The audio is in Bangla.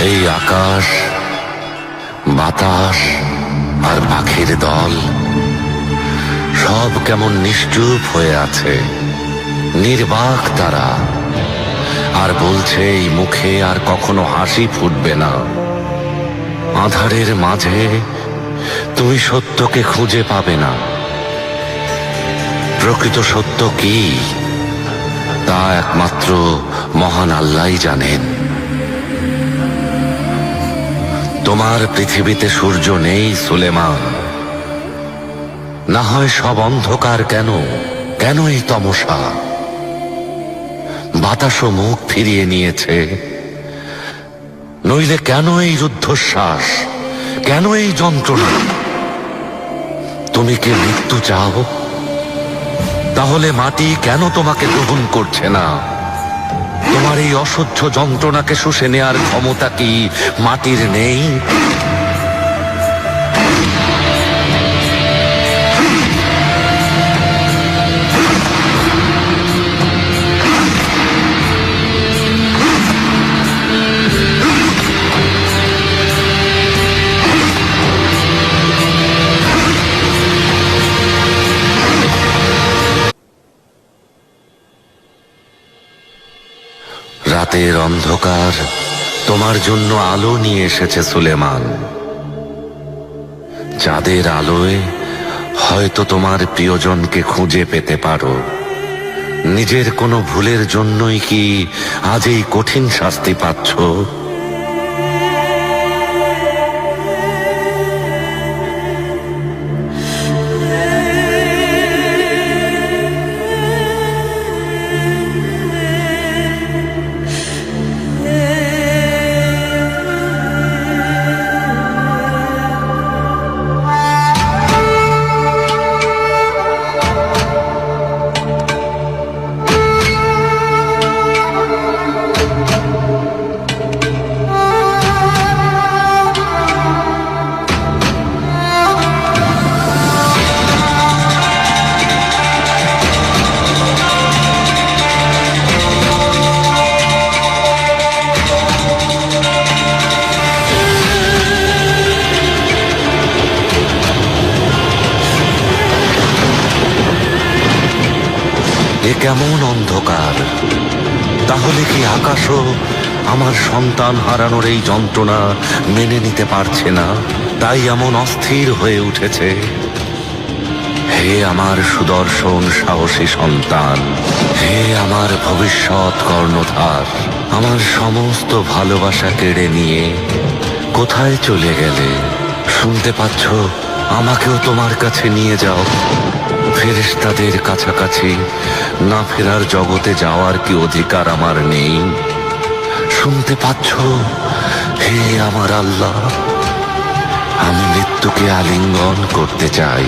এই আকাশ, বাতাস আর পাখির দল, সব কেমন নিশ্চুপ হয়ে আছে, নির্বাক তারা। আর বলছে, এই মুখে আর কখনো হাসি ফুটবে না। আধারের মাঝে তুমি সত্যকে খুঁজে পাবে না। প্রকৃত সত্য কি? তা একমাত্র মহান আল্লাহ জানেন। তোমার পৃথিবীতে সূর্য নেই, সুলেমান। না হয় সব অন্ধকার কেন? কেন এই তমসা? বাতাসও মুখ ফিরিয়ে নিয়েছে। নইলে কেন এই রুদ্ধশ্বাস? কেন এই যন্ত্রণা? তুমি কি মৃত্যু চাও? তাহলে মাটি কেন তোমাকে গ্রহণ করছে না? তোমার এই অসহ্য যন্ত্রণাকে শুষে নেয়ার ক্ষমতা কি মাটির নেই? রাতের অন্ধকার তোমার জন্য আলো নিয়ে এসেছে সুলেমান। চাঁদের আলোয় হয়তো তোমার প্রিয়জনকে খুঁজে পেতে পারো। নিজের কোনো ভুলের জন্যই কি আজ এই কঠিন শাস্তি পাচ্ছ? কেমন অন্ধকার? তাহলে কি আকাশও আমার সন্তান হারানোর এই যন্ত্রণা মেনে নিতে পারছে না? তাই এমন অস্থির হয়ে উঠেছে। হে আমার সুদর্শন সাহসী সন্তান, হে আমার ভবিষ্যৎ কর্ণধার, আমার সমস্ত ভালোবাসা কেড়ে নিয়ে কোথায় চলে গেলে? শুনতে পাচ্ছ, আমাকেও তোমার কাছে নিয়ে যাও। ফেরেশতাদের কাছাকাছি। না ফেরার জগতে যাওয়ার কি অধিকার আমার নেই? শুনতে পাচ্ছ? হে আমার আল্লাহ, আমি মৃত্যুকে আলিঙ্গন করতে চাই।